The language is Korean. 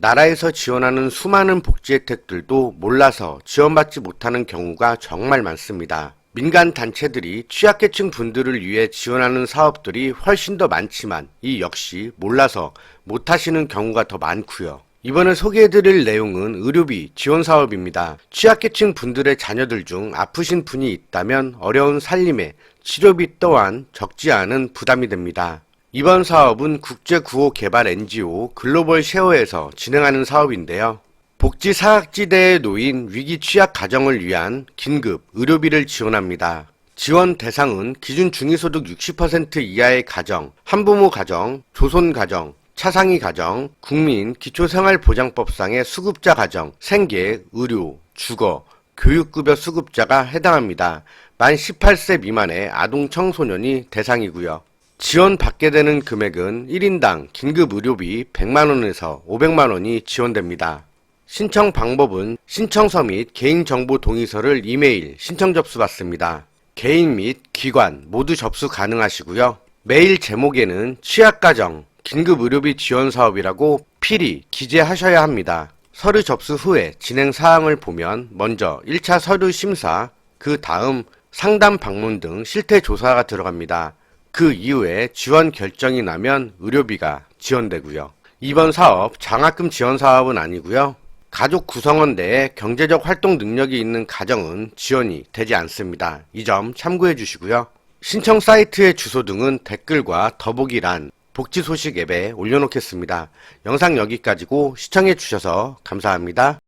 나라에서 지원하는 수많은 복지 혜택들도 몰라서 지원받지 못하는 경우가 정말 많습니다. 민간 단체들이 취약계층 분들을 위해 지원하는 사업들이 훨씬 더 많지만 이 역시 몰라서 못하시는 경우가 더 많고요. 이번에 소개해드릴 내용은 의료비 지원 사업입니다. 취약계층 분들의 자녀들 중 아프신 분이 있다면 어려운 살림에 치료비 또한 적지 않은 부담이 됩니다. 이번 사업은 국제 구호 개발 NGO 글로벌 쉐어에서 진행하는 사업인데요. 복지 사각지대에 놓인 위기 취약 가정을 위한 긴급 의료비를 지원합니다. 지원 대상은 기준 중위소득 60% 이하의 가정, 한부모 가정, 조손 가정, 차상위 가정, 국민 기초생활보장법상의 수급자 가정, 생계, 의료, 주거, 교육급여 수급자가 해당합니다. 만 18세 미만의 아동 청소년이 대상이고요. 지원 받게 되는 금액은 1인당 긴급 의료비 100만원에서 500만원이 지원됩니다. 신청 방법은 신청서 및 개인정보 동의서를 이메일 신청 접수 받습니다. 개인 및 기관 모두 접수 가능하시고요. 메일 제목에는 취약가정 긴급 의료비 지원 사업이라고 필히 기재하셔야 합니다. 서류 접수 후에 진행 사항을 보면 먼저 1차 서류 심사, 그 다음 상담 방문 등 실태 조사가 들어갑니다. 그 이후에 지원 결정이 나면 의료비가 지원되고요. 이번 사업 장학금 지원 사업은 아니고요. 가족 구성원 내에 경제적 활동 능력이 있는 가정은 지원이 되지 않습니다. 이 점 참고해 주시고요. 신청 사이트의 주소 등은 댓글과 더보기란 복지 소식 앱에 올려놓겠습니다. 영상 여기까지고 시청해 주셔서 감사합니다.